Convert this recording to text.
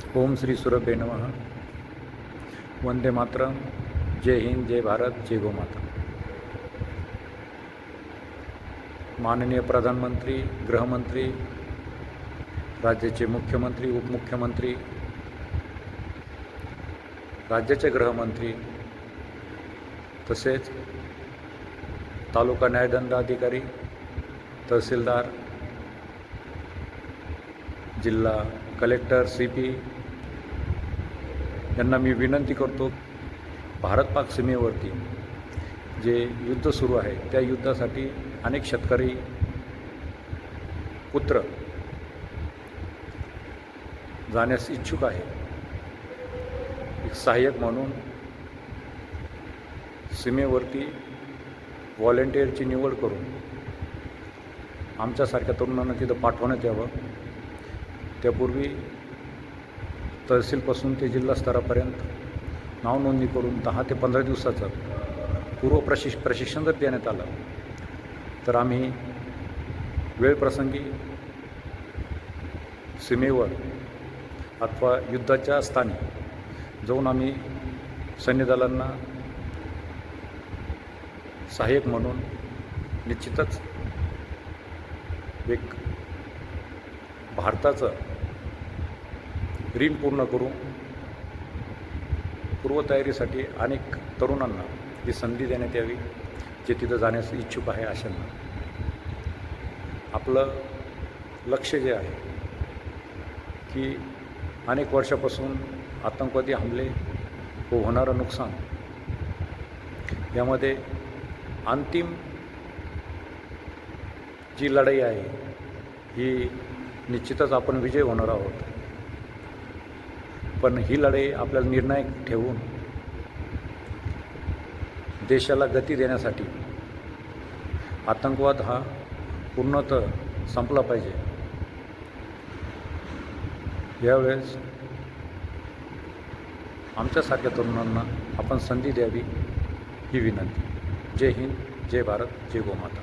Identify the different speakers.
Speaker 1: ओम श्री सुरभे नमः। वंदे मातरम। जय हिंद जय भारत जय गोमाता माननीय प्रधानमंत्री गृहमंत्री राज्याचे मुख्यमंत्री उपमुख्यमंत्री राज्याचे गृहमंत्री तसेच तालुका न्यायदंडाधिकारी तहसीलदार जिल्हा कलेक्टर सी पी यांना मी विनंती करतो भारत पाक सीमेवरती जे युद्ध सुरू आहे त्या युद्धासाठी अनेक शेतकरी पुत्र जाण्यास इच्छुक आहे. एक सहाय्यक म्हणून सीमेवरती व्हॉलेंटिअरची निवड करून आमच्यासारख्या तरुणांना तिथं पाठवण्यात यावं. त्यापूर्वी तहसीलपासून ते जिल्हा स्तरापर्यंत नावनोंदणी करून दहा ते पंधरा दिवसाचं पूर्व प्रशिक्ष प्रशिक्षण जर देण्यात आलं तर आम्ही वेळप्रसंगी सीमेवर अथवा युद्धाच्या स्थानी जाऊन आम्ही सैन्यदलांना सहाय्यक म्हणून निश्चितच एक भारताचं ऋण पूर्ण करू पूर्वतयारीसाठी अनेक तरुणांना ही संधी देण्यात यावी जे तिथं जाण्यास इच्छुक आहे अशांना आपलं लक्ष जे आहे की अनेक वर्षापासून आतंकवादी हमले व होणारं नुकसान यामध्ये अंतिम जी लढाई आहे ही निश्चितच आपण विजय होणार आहोत. पण ही लढाई आपल्याला निर्णायक ठेवून देशाला गती देण्यासाठी आतंकवाद हा पूर्णतः संपला पाहिजे. यावेळेस आमच्यासारख्या तरुणांना आपण संधी द्यावी ही विनंती. जय हिंद जय भारत जय गोमाता.